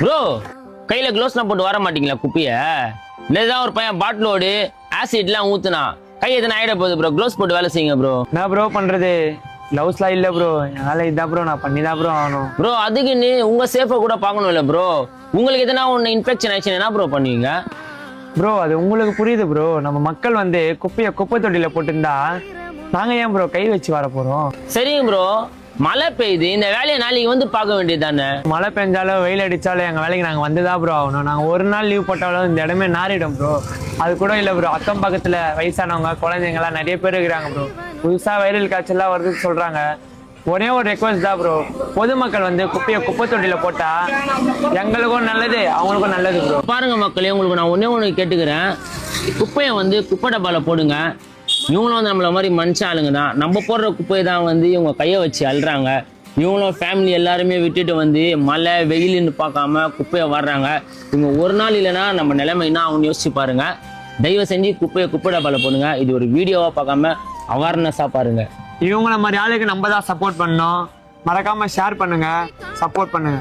Bro கையில க்ளோஸ்லாம் போட்டு வர மாட்டீங்களா குப்பிய? இல்லதான் ஒரு பையன் பாட்டிலோடு ஆசிட்லாம் ஊத்துனா. கை எதுனா ஆயிட போகுது ப்ரோ க்ளோஸ் போட்டு வேலை செய்யுங்க ப்ரோ என்ன ப்ரோ பண்றது? லவ்ஸ்லாம் இல்ல ப்ரோ என்னால இதான் ப்ரோ நான் பண்ணி தான் ப்ரோ ஆகணும் ப்ரோ அதுக்குன்னு உங்க சேஃபை கூட பார்க்கணும்ல ப்ரோ உங்களுக்கு எதனா ஒன்று இன்ஃபெக்ஷன் ஆயிடுச்சுன்னா என்ன ப்ரோ பண்ணுவீங்க? ப்ரோ அது உங்களுக்கு புரியுது ப்ரோ நம்ம மக்கள் வந்து குப்பையை குப்பை தொட்டியில போட்டிருந்தா நாங்க ஏன் ப்ரோ கை வச்சு வர போறோம்? சரிங்க ப்ரோ மழை பெய்யுது இந்த வேலையை நாளைக்கு வந்து பார்க்க வேண்டியது தானே மழை பெஞ்சாலும் வெயில் அடிச்சாலும் எங்க வேலைக்கு நாங்க வந்து தான் ப்ரோ ஆகணும். நாங்க ஒரு நாள் லீவ் போட்டாலும் இந்த இடமே நாறிடும் ப்ரோ அது கூட இல்ல ப்ரோ அக்கம் பக்கத்துல வயசானவங்க குழந்தைங்க எல்லாம் நிறைய பேர் இருக்கிறாங்க ப்ரோ புதுசா வைரல் காய்ச்சல்லாம் வருதுன்னு சொல்றாங்க. ஒரே ஒரு ரெக்வஸ்ட் தான் ப்ரோ பொதுமக்கள் வந்து குப்பையை குப்பை தொட்டியில போட்டா எங்களுக்கும் நல்லது அவங்களுக்கும் நல்லது ப்ரோ பாருங்க மக்களே உங்களுக்கு நான் ஒண்ணே ஒன்று கேட்டுக்கிறேன். குப்பையை வந்து குப்பை டப்பால போடுங்க. இவங்களும் வந்து நம்மள மாதிரி மனுஷ ஆளுங்க தான். நம்ம போடுற குப்பையை தான் வந்து இவங்க கையை வச்சு அழுறாங்க இவங்களும் ஃபேமிலி எல்லாருமே விட்டுட்டு வந்து மழை வெயில்னு பார்க்காம குப்பையை வர்றாங்க இவங்க ஒரு நாள் இல்லைன்னா நம்ம நிலைமை அவங்க யோசிச்சு பாருங்க. தயவு செஞ்சு குப்பையை குப்பை டப்பால போடுங்க. இது ஒரு வீடியோவா பார்க்காம அவேர்னஸாக பாருங்க. இவங்கள மாதிரி ஆளுக்கு நம்ம தான் சப்போர்ட் பண்ணோம் மறக்காம ஷேர் பண்ணுங்க. சப்போர்ட் பண்ணுங்க.